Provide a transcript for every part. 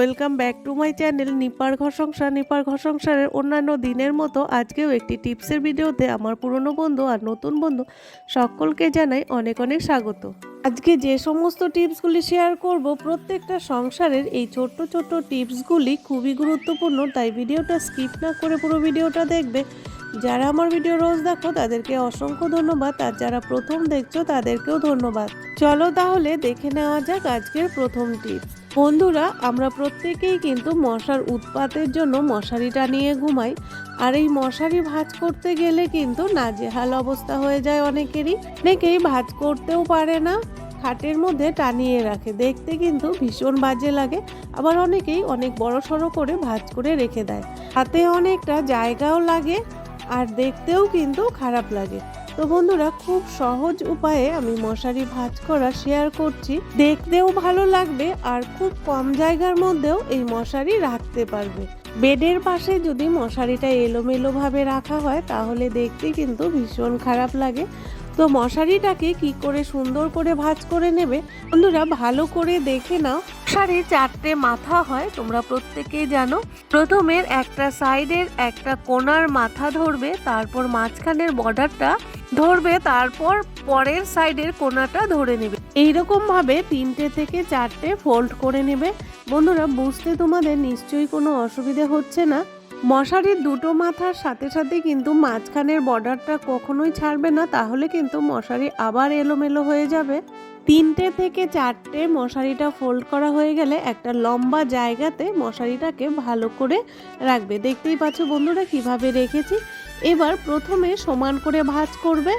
Welcome back to my channel নিপার ঘর সংসার। নিপার ঘর সংসারের অন্যান্য দিনের মতো আজকেও একটি টিপসের ভিডিওতে আমার পুরনো বন্ধু আর নতুন বন্ধু সকলকে জানাই অনেক অনেক স্বাগত। আজকে যে সমস্ত টিপসগুলি শেয়ার করব, প্রত্যেকটা সংসারের এই ছোট্ট ছোট্ট টিপসগুলি খুবই গুরুত্বপূর্ণ, তাই ভিডিওটা স্কিপ না করে পুরো ভিডিওটা দেখবে। যারা আমার ভিডিও রোজ দেখো, তাদেরকে অসংখ্য ধন্যবাদ। আর যারা প্রথম দেখছ, তাদেরকেও ধন্যবাদ। চলো তাহলে দেখে নেওয়া যাক আজকের প্রথম টিপস। বন্ধুরা, আমরা প্রত্যেকেই কিন্তু মশার উৎপাতের জন্য মশারি টানিয়ে ঘুমাই। আর এই মশারি ভাঁজ করতে গেলে কিন্তু নাজেহাল অবস্থা হয়ে যায় অনেকেরই। অনেকেই ভাঁজ করতেও পারে না। খাটের মধ্যে টানিয়ে রাখে। দেখতে কিন্তু ভীষণ বাজে লাগে। আবার অনেকেই অনেক বড় সড়ো করে ভাঁজ করে রেখে দেয়। হাতে অনেকটা জায়গাও লাগে আর দেখতেও কিন্তু খারাপ লাগে। তো বন্ধুরা, খুব সহজ উপায়ে আমি মশারি ভাঁজ করা শেয়ার করছি। দেখতেও ভালো লাগবে আর খুব কম জায়গার মধ্যেও এই মশারি রাখতে পারবে। বেডের পাশে যদি মশারিটা এলোমেলো ভাবে রাখা হয়, তাহলে দেখতে কিন্তু ভীষণ খারাপ লাগে। তো মশারিটাকে কি করে সুন্দর করে ভাঁজ করে নেবে? বন্ধুরা, ভালো করে দেখে নাও। মশারির চারটে মাথা হয়, তোমরা প্রত্যেকেই জানো। প্রথমের একটা সাইডের একটা কোণার মাথা ধরবে, তারপর মাঝখানের বর্ডারটা ধরবে, তারপর পরের সাইডের কোনাটা ধরে নেবে। এইরকম ভাবে তিনটে থেকে চারটে ফোল্ড করে নেবে। বন্ধুরা, বুঝতে তোমাদের নিশ্চয়ই কোনো অসুবিধে হচ্ছে না। মশারির দুটো মাথার সাথে সাথে কিন্তু মাঝখানের বর্ডারটা কখনোই ছাড়বে না, তাহলে কিন্তু মশারি আবার এলোমেলো হয়ে যাবে। তিনটে থেকে চারটে মশারিটা ফোল্ড করা হয়ে গেলে একটা লম্বা জায়গাতে মশারিটাকে ভালো করে রাখবে। দেখতেই পাচ্ছ বন্ধুরা কীভাবে রেখেছি। এবার প্রথমে সমান করে ভাঁজ করবে,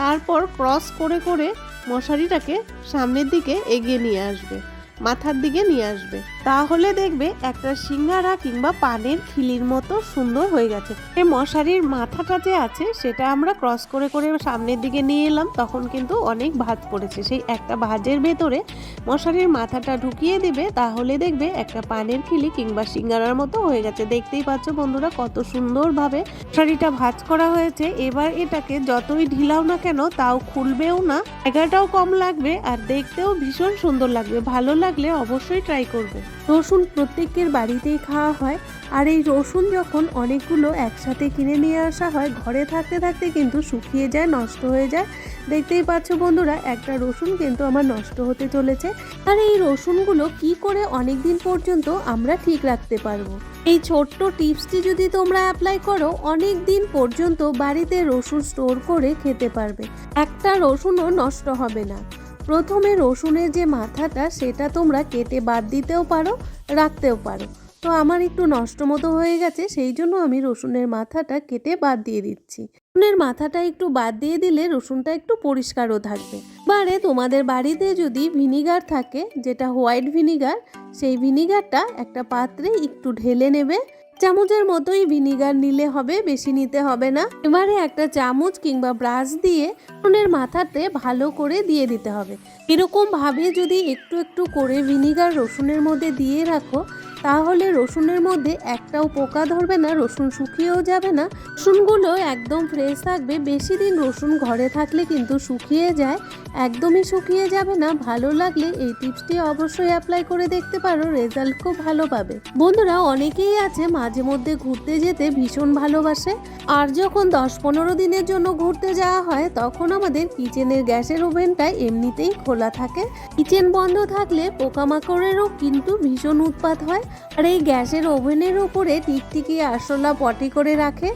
তারপর ক্রস করে করে মশারিটাকে সামনের দিকে এগিয়ে নিয়ে আসবে। মাথার দিকে নিয়ে আসবে। তাহলে দেখবে একটা সিঙ্গারা কিংবা পানের খিলির মতো সুন্দর হয়ে গেছে। এই মশারির মাথাটা যে আছে, সেটা আমরা ক্রস করে করে সামনের দিকে নিয়ে এলাম, তখন কিন্তু অনেক ভাঁজ পড়েছে। সেই একটা ভাঁজের ভেতরে মশারির মাথাটা ঢুকিয়ে দিবে, তাহলে দেখবে একটা পানের খিলি কিংবা সিঙ্গারার মতো হয়ে গেছে। দেখতেই পাচ্ছ বন্ধুরা কত সুন্দরভাবে মশারিটা ভাঁজ করা হয়েছে। এবার এটাকে যতই ঢিলাও না কেন, তাও খুলবেও না। জায়গাটাও কম লাগবে আর দেখতেও ভীষণ সুন্দর লাগবে। ভালো লাগলে অবশ্যই ট্রাই করবে। রসুন প্রত্যেকের বাড়িতেই খাওয়া হয়, আর এই রসুন যখন অনেকগুলো একসাথে কিনে নিয়ে আসা হয়, ঘরে থাকতে থাকতে কিন্তু শুকিয়ে যায়, নষ্ট হয়ে যায়। দেখতেই পাচ্ছ বন্ধুরা, একটা রসুন কিন্তু আমার নষ্ট হতে চলেছে। আর এই রসুনগুলো কি করে অনেক দিন পর্যন্ত আমরা ঠিক রাখতে পারব? এই ছোট্ট টিপসটি যদি তোমরা অ্যাপ্লাই করো অনেক দিন পর্যন্ত বাড়িতে রসুন স্টোর করে খেতে পারবে। একটা রসুনও নষ্ট হবে না। প্রথমে রসুনের যে মাথাটা, সেটা তোমরা কেটে বাদ দিতেও পারো, রাখতেও পারো। তো আমার একটু নষ্ট মতো হয়ে গেছে, সেই জন্য আমি রসুনের মাথাটা কেটে বাদ দিয়ে দিচ্ছি। রসুনের মাথাটা একটু বাদ দিয়ে দিলে রসুনটা একটু পরিষ্কারও থাকবে। বারে তোমাদের বাড়িতে যদি ভিনিগার থাকে, যেটা হোয়াইট ভিনিগার, সেই ভিনিগারটা একটা পাত্রে একটু ঢেলে নেবে। চামচের মতোই ভিনিগার নিলে হবে, বেশি নিতে হবে না। এবারে একটা চামচ কিংবা ব্রাশ দিয়ে রসুনের মাথাতে ভালো করে দিয়ে দিতে হবে। এরকম ভাবে যদি একটু একটু করে ভিনিগার রসুনের মধ্যে দিয়ে রাখো তাহলে রসুনের মধ্যে একটাও পোকা ধরবে না, রসুন শুকিয়েও যাবে না। রসুনগুলো একদম ফ্রেশ থাকবে। বেশি দিন রসুন ঘরে থাকলে কিন্তু শুকিয়ে যায়, একদমই শুকিয়ে যাবে না। ভালো লাগলে এই টিপসটি অবশ্যই অ্যাপ্লাই করে দেখতে পারো রেজাল্ট খুব ভালো পাবে। বন্ধুরা, অনেকেই আছে মাঝে মধ্যে ঘুরতে যেতে ভীষণ ভালোবাসে। আর যখন দশ পনেরো দিনের জন্য ঘুরতে যাওয়া হয়, তখন আমাদের কিচেনের গ্যাসের ওভেনটা এমনিতেই খোলা থাকে। কিচেন বন্ধ থাকলে পোকামাকড়েরও কিন্তু ভীষণ উৎপাত হয়। আর এই গ্যাসের ওভেনের উপরে টিকটিকি আরশোলা পটি করে রাখে?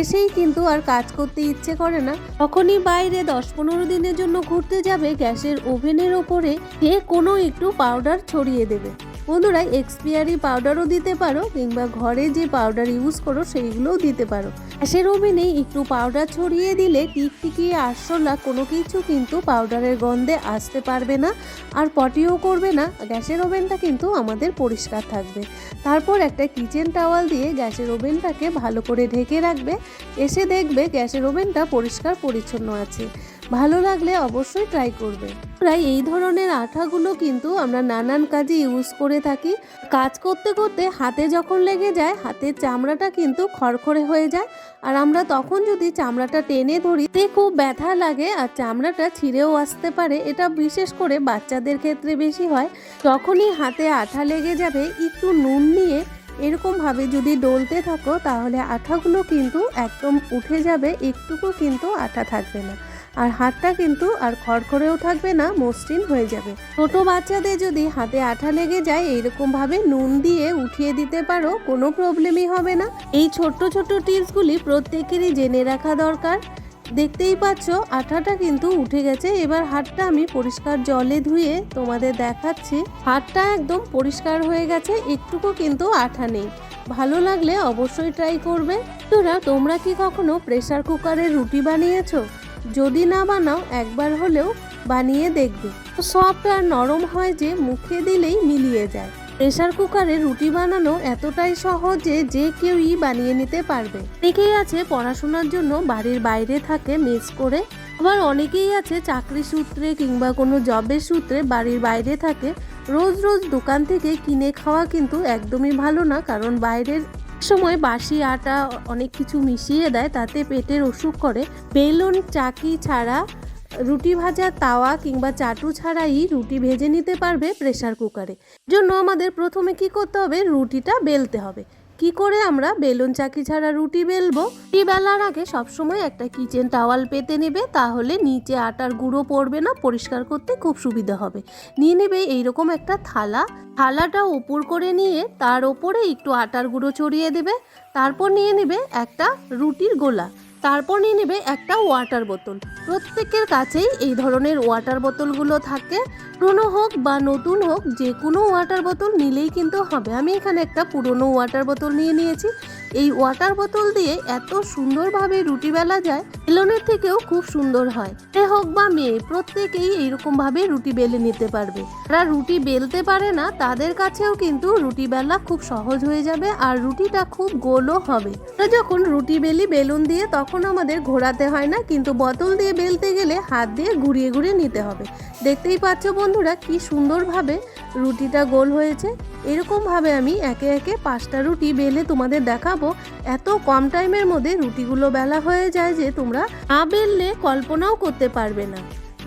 এসেই কিন্তু আর কাজ করতে ইচ্ছে করে না। তখনই বাইরে দশ পনেরো দিনের জন্য ঘুরতে যাবে, গ্যাসের ওভেনের ওপরে যে কোনো একটু পাউডার ছড়িয়ে দেবে। বন্ধুরা এক্সপিয়ারি পাউডারও দিতে পারো, কিংবা ঘরে যে পাউডার ইউজ করো, সেইগুলোও দিতে পারো। গ্যাসের ওভেনে একটু পাউডার ছড়িয়ে দিলে টিকটিকি আরশোলা কোনো কিছু কিন্তু পাউডারের গন্ধে আসতে পারবে না, আর পটিও করবে না। গ্যাসের ওভেনটা কিন্তু আমাদের পরিষ্কার থাকবে। তারপর একটা কিচেন টাওয়াল দিয়ে গ্যাসের ওভেনটাকে ভালো করে ঢেকে রাখবে। এসে দেখবে গ্যাসের ওভেনটা পরিষ্কার পরিচ্ছন্ন আছে। ভালো লাগলে অবশ্যই ট্রাই করবে। প্রায় এই ধরনের আঠাগুলো কিন্তু আমরা নানান কাজে ইউজ করে থাকি। কাজ করতে করতে হাতে যখন লেগে যায়, হাতের চামড়াটা কিন্তু খড়খড়ে হয়ে যায়। আর আমরা তখন যদি চামড়াটা টেনে ধরি, তে খুব ব্যথা লাগে আর চামড়াটা ছিঁড়েও আসতে পারে। এটা বিশেষ করে বাচ্চাদের ক্ষেত্রে বেশি হয়। যখনই হাতে আঠা লেগে যাবে, একটু নুন নিয়ে এরকমভাবে যদি ডলতে থাকো, তাহলে আঠাগুলো কিন্তু একদম উঠে যাবে। একটুকু কিন্তু আঠা থাকবে না। আর হাতটা কিন্তু আর খড়খড়েও থাকবে না, মসৃণ হয়ে যাবে। ছোট বাচ্চাদের যদি হাতে আঠা লেগে যায় এইরকম ভাবে নুন দিয়ে উঠিয়ে দিতে পারো, কোনো প্রবলেমই হবে না। এই ছোট্ট ছোট্ট টিপসগুলি প্রত্যেকেরই জেনে রাখা দরকার। দেখতেই পাচ্ছ, আঠাটা কিন্তু উঠে গেছে। এবার হাতটা আমি পরিষ্কার জলে ধুয়ে তোমাদের দেখাচ্ছি। হাতটা একদম পরিষ্কার হয়ে গেছে, একটুকু কিন্তু আঠা নেই। ভালো লাগলে অবশ্যই ট্রাই করবে। তোরা তোমরা কি কখনো প্রেশার কুকারে রুটি বানিয়েছো? যদি না বানাও, একবার হলেও বানিয়ে দেখবে। সফট আর নরম হয় যে মুখে দিলেই মিলিয়ে যায়। প্রেশার কুকারে রুটি বানানো এতটাই সহজ যে যে কেউই বানিয়ে নিতে পারবে। অনেকেই আছে পড়াশোনার জন্য বাড়ির বাইরে থাকে মেস করে। আবার অনেকেই আছে চাকরি সূত্রে কিংবা কোনো জবের সূত্রে বাড়ির বাইরে থাকে। রোজ রোজ দোকান থেকে কিনে খাওয়া কিন্তু একদমই ভালো না, কারণ বাইরের সময় বাসি আটা অনেক কিছু মিশিয়ে দেয়, তাতে পেটের অসুখ করে। বেলুন, চাকি ছাড়া রুটি ভাজা, তাওয়া কিংবা চাটু ছাড়াই রুটি ভেজে নিতে পারবে প্রেশার কুকারে। জন্য আমাদের প্রথমে কি করতে হবে? রুটিটা বেলতে হবে। কি করে আমরা বেলুন চাকি ছাড়া রুটি বেলবো? রুটি বেলার আগে সবসময় একটা কিচেন টাওয়াল পেতে নেবে, তাহলে নিচে আটার গুঁড়ো পড়বে না, পরিষ্কার করতে খুব সুবিধা হবে। নিয়ে নেবে এইরকম একটা থালা। থালাটা উপর করে নিয়ে তার ওপরে একটু আটার গুঁড়ো ছড়িয়ে দেবে। তারপর নিয়ে নেবে একটা রুটির গোলা। তারপর নিয়ে নেবে একটা ওয়াটার বোতল প্রত্যেকের কাছেই এই ধরনের ওয়াটার বোতলগুলো থাকে। পুরনো হোক বা নতুন হোক যে কোনো ওয়াটার বোতল নিলেই কিন্তু হবে। আমি এখানে একটা পুরনো ওয়াটার বোতল নিয়ে নিয়েছি। এই ওয়াটার বোতল দিয়ে এত সুন্দরভাবে রুটি বেলা যায়, বেলনের থেকেও খুব সুন্দর হয়। সে হোক বা মেয়ে, প্রত্যেকেই এইরকম ভাবে রুটি বেলে নিতে পারবে। যারা রুটি বেলতে পারে না, তাদের কাছেও কিন্তু রুটি বেলা খুব সহজ হয়ে যাবে আর রুটিটা খুব গোলও হবে। যখন রুটি বেলি বেলুন দিয়ে তখন আমাদের ঘোরাতে হয় না, কিন্তু বোতল দিয়ে বেলতে গেলে হাত দিয়ে ঘুরিয়ে ঘুরিয়ে নিতে হবে। দেখতেই পাচ্ছ বন্ধুরা, কি সুন্দরভাবে রুটিটা গোল হয়েছে। এরকমভাবে আমি একে একে পাঁচটা রুটি বেলে তোমাদের দেখাবো। এত কম টাইমের মধ্যে রুটিগুলো বেলা হয়ে যায় যে তোমরা না বেললে কল্পনাও করতে পারবে না।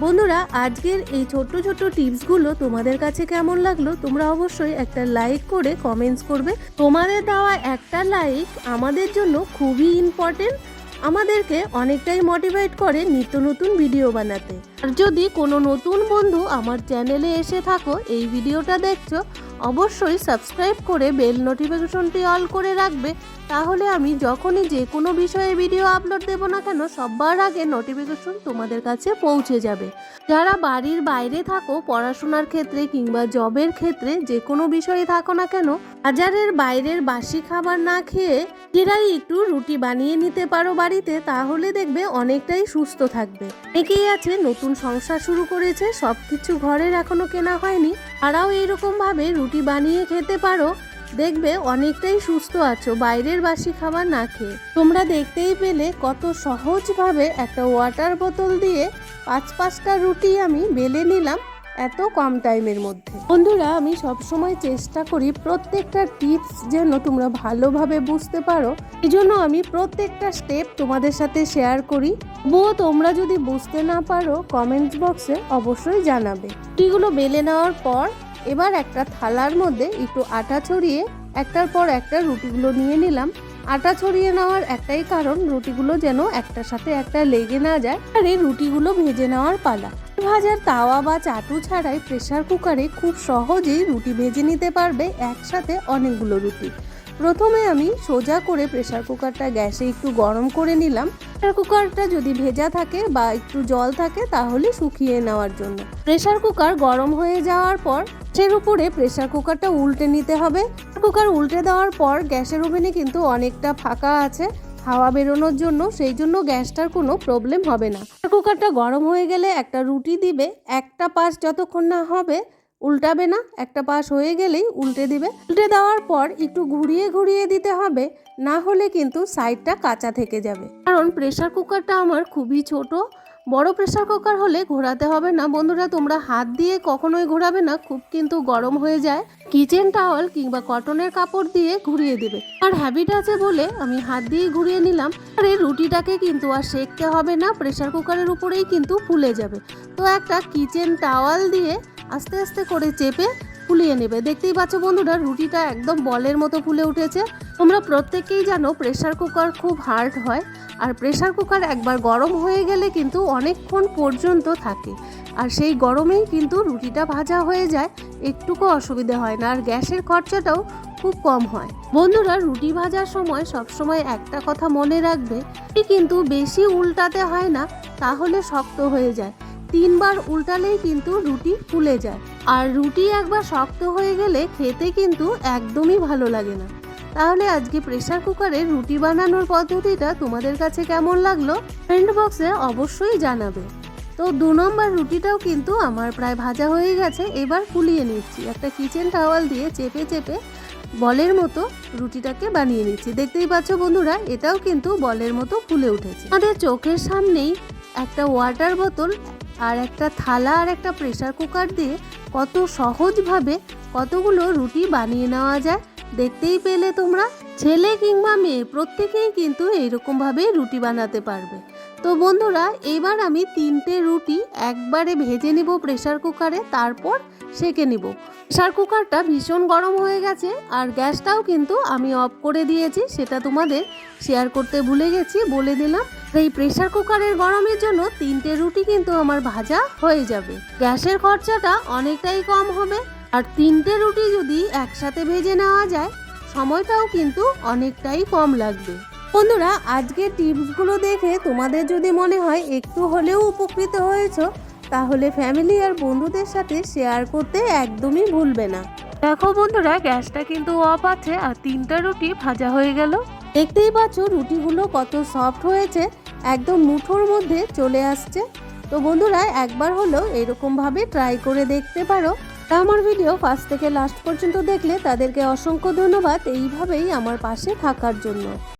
বন্ধুরা, আজকের এই ছোট্ট ছোট্ট টিপসগুলো তোমাদের কাছে কেমন লাগল তোমরা অবশ্যই একটা লাইক করে কমেন্টস করবে। তোমাদের দেওয়া একটা লাইক আমাদের জন্য খুবই ইম্পর্টেন্ট আমাদেরকে অনেকটাই মোটিভেট করে নিত্য নতুন ভিডিও বানাতে। আর যদি কোনো নতুন বন্ধু আমার চ্যানেলে এসে থাকো, এই ভিডিওটা দেখছ, অবশ্যই সাবস্ক্রাইব করে বেল নোটিফিকেশনটি অল করে রাখবে। তাহলে আমি যখনই যে কোনো বিষয়ে ভিডিও আপলোড দেব না কেন সবার আগে নোটিফিকেশন তোমাদের কাছে পৌঁছে যাবে। যারা বাড়ির বাইরে থাকো, পড়াশোনার ক্ষেত্রে কিংবা জবের ক্ষেত্রে যে কোনো বিষয়ে থাকো না কেন, বাজারের বাইরের বাসি খাবার না খেয়ে নিজেরাই একটু রুটি বানিয়ে নিতে পারো বাড়িতে, তাহলে দেখবে অনেকটাই সুস্থ থাকবে। অনেকেই আছে, নতুন সংসার শুরু করেছে সব কিছু ঘরের এখনও কেনা হয়নি, তারাও এইরকম ভাবে রুটি বানিয়ে খেতে পারো। দেখবে অনেকটাই সুস্থ আছো, বাইরের বাসি খাবার না খেয়ে। তোমরা দেখতেই পেলে কত সহজভাবে একটা ওয়াটার বোতল দিয়ে পাঁচ পাঁচটা রুটি আমি বেলে নিলাম এত কম টাইমের মধ্যে। বন্ধুরা, আমি সবসময় চেষ্টা করি প্রত্যেকটা টিপস যেন তোমরা ভালোভাবে বুঝতে পারো। এই জন্য আমি প্রত্যেকটা স্টেপ তোমাদের সাথে শেয়ার করি। তবুও তোমরা যদি বুঝতে না পারো কমেন্টস বক্সে অবশ্যই জানাবে। রুটিগুলো বেলে নেওয়ার পর এবার একটা থালার মধ্যে একটু আটা ছড়িয়ে একটার পর একটা রুটিগুলো নিয়ে নিলাম। আটা ছড়িয়ে নেওয়ার একটাই কারণ, রুটিগুলো যেন একটার সাথে একটা লেগে না যায় আর এই রুটিগুলো ভেজে নেওয়ার পালা। ভাজার তাওয়া বা চাটু ছাড়াই প্রেশার কুকারে খুব সহজেই রুটি ভেজে নিতে পারবে একসাথে অনেকগুলো রুটি। প্রথমে আমি সোজা করে প্রেশার কুকারটা গ্যাসে একটু গরম করে নিলাম। প্রেসার কুকারটা যদি ভেজা থাকে বা একটু জল থাকে, তাহলে শুকিয়ে নেওয়ার জন্য। প্রেশার কুকার গরম হয়ে যাওয়ার পর সের উপরে প্রেসার কুকারটা উল্টে নিতে হবে। কুকার উল্টে দেওয়ার পর, গ্যাসের ওভেনে কিন্তু অনেকটা ফাঁকা আছে। হাওয়া বেরোনোর জন্য, সেই জন্য গ্যাসটার কোনো প্রবলেম হবে না। কুকারটা গরম হয়ে গেলে একটা রুটি দিবে। একটা পাশ যতক্ষণ না হবে উল্টাবে না, একটা পাশ হয়ে গেলেই উল্টে দিবে। উল্টে দেওয়ার পর একটু ঘুরিয়ে ঘুরিয়ে দিতে হবে, না হলে কিন্তু সাইডটা কাঁচা থেকে যাবে। কারণ প্রেশার কুকারটা আমার খুবই ছোট, বড় প্রেশার কুকার হলে ঘোরাতে হবে না। বন্ধুরা, তোমরা হাত দিয়ে কখনোই ঘোরাবে না, খুব কিন্তু গরম হয়ে যায়। কিচেন টাওয়াল কিংবা কটনের কাপড় দিয়ে ঘুরিয়ে দেবে। আর হ্যাবিট আছে বলে আমি হাত দিয়ে ঘুরিয়ে নিলাম। আর এই রুটিটাকে কিন্তু আর সেকতে হবে না প্রেশার কুকারের উপরেই কিন্তু ফুলে যাবে। তো একটা কিচেন টাওয়াল দিয়ে আস্তে আস্তে করে চেপে ফুলিয়ে নেবে। দেখতেই পাচ্ছ বন্ধুরা, রুটিটা একদম বলের মতো ফুলে উঠেছে। তোমরা প্রত্যেকেই জানো প্রেশার কুকার খুব হার্ড হয়। আর প্রেশার কুকার একবার গরম হয়ে গেলে কিন্তু অনেকক্ষণ পর্যন্ত থাকে। আর সেই গরমেই কিন্তু রুটিটা ভাজা হয়ে যায়, একটুকু অসুবিধা হয় না। আর গ্যাসের খরচাটাও খুব কম হয়। বন্ধুরা, রুটি ভাজার সময় সবসময় একটা কথা মনে রাখবে কিন্তু বেশি উল্টাতে হয় না, তাহলে শক্ত হয়ে যায়। তিনবার উল্টালেই কিন্তু রুটি ফুলে যায়। আর রুটি একবার শক্ত হয়ে গেলে খেতে কিন্তু একদমই ভালো লাগে না। তাহলে আজকে প্রেসার কুকারে রুটি বানানোর পদ্ধতিটা তোমাদের কাছে কেমন লাগল? ফ্রেন্ড বক্সে অবশ্যই জানাবে। তো দু নম্বর রুটিটাও কিন্তু আমার প্রায় ভাজা হয়ে গেছে, এবার ফুলিয়ে নিচ্ছি। একটা কিচেন টাওয়াল দিয়ে চেপে চেপে বলের মতো রুটিটাকে বানিয়ে নিচ্ছি। দেখতেই পাচ্ছ বন্ধুরা, এটাও কিন্তু বলের মতো ফুলে উঠেছে। আমাদের চোখের সামনেই একটা ওয়াটার বোতল আর একটা থালা আর একটা প্রেশার কুকার দিয়ে কত সহজভাবে কতগুলো রুটি বানিয়ে নেওয়া যায়, দেখতেই পেলে তোমরা। ছেলে কিংবা মেয়ে প্রত্যেকেই কিন্তু এইরকমভাবে রুটি বানাতে পারবে। তো বন্ধুরা, এবার আমি তিনটে রুটি একবারে ভেজে নিব প্রেসার কুকারে, তারপর সেকে নিব। প্রেশার কুকারটা ভীষণ গরম হয়ে গেছে আর গ্যাসটাও কিন্তু আমি অফ করে দিয়েছি, সেটা তোমাদের শেয়ার করতে ভুলে গেছি, বলে দিলাম। এই প্রেশার কুকারের গরমের জন্য তিনটে রুটি কিন্তু আমার ভাজা হয়ে যাবে। গ্যাসের খরচাটা অনেকটাই কম হবে আর তিনটে রুটি যদি একসাথে ভেজে নেওয়া যায়, সময়টাও কিন্তু অনেকটাই কম লাগবে। বন্ধুরা আজকে টিপসগুলো দেখে তোমাদের যদি মনে হয় একটু হলেও উপকৃত হয়েছো তাহলে ফ্যামিলি আর বন্ধুদের সাথে শেয়ার করতে একদমই ভুলবে না। দেখো বন্ধুরা গ্যাসটা কিন্তু অফ আছে আর তিনটা রুটি ভাজা হয়ে গেল। দেখতেই পাচ্ছ রুটিগুলো কত সফট হয়েছে একদম মুঠোর মধ্যে চলে আসছে। তো বন্ধুরা একবার হলেও এরকমভাবে ট্রাই করে দেখতে পারো। তা আমার ভিডিও ফার্স্ট থেকে লাস্ট পর্যন্ত দেখলে তাদেরকে অসংখ্য ধন্যবাদ এইভাবেই আমার পাশে থাকার জন্য।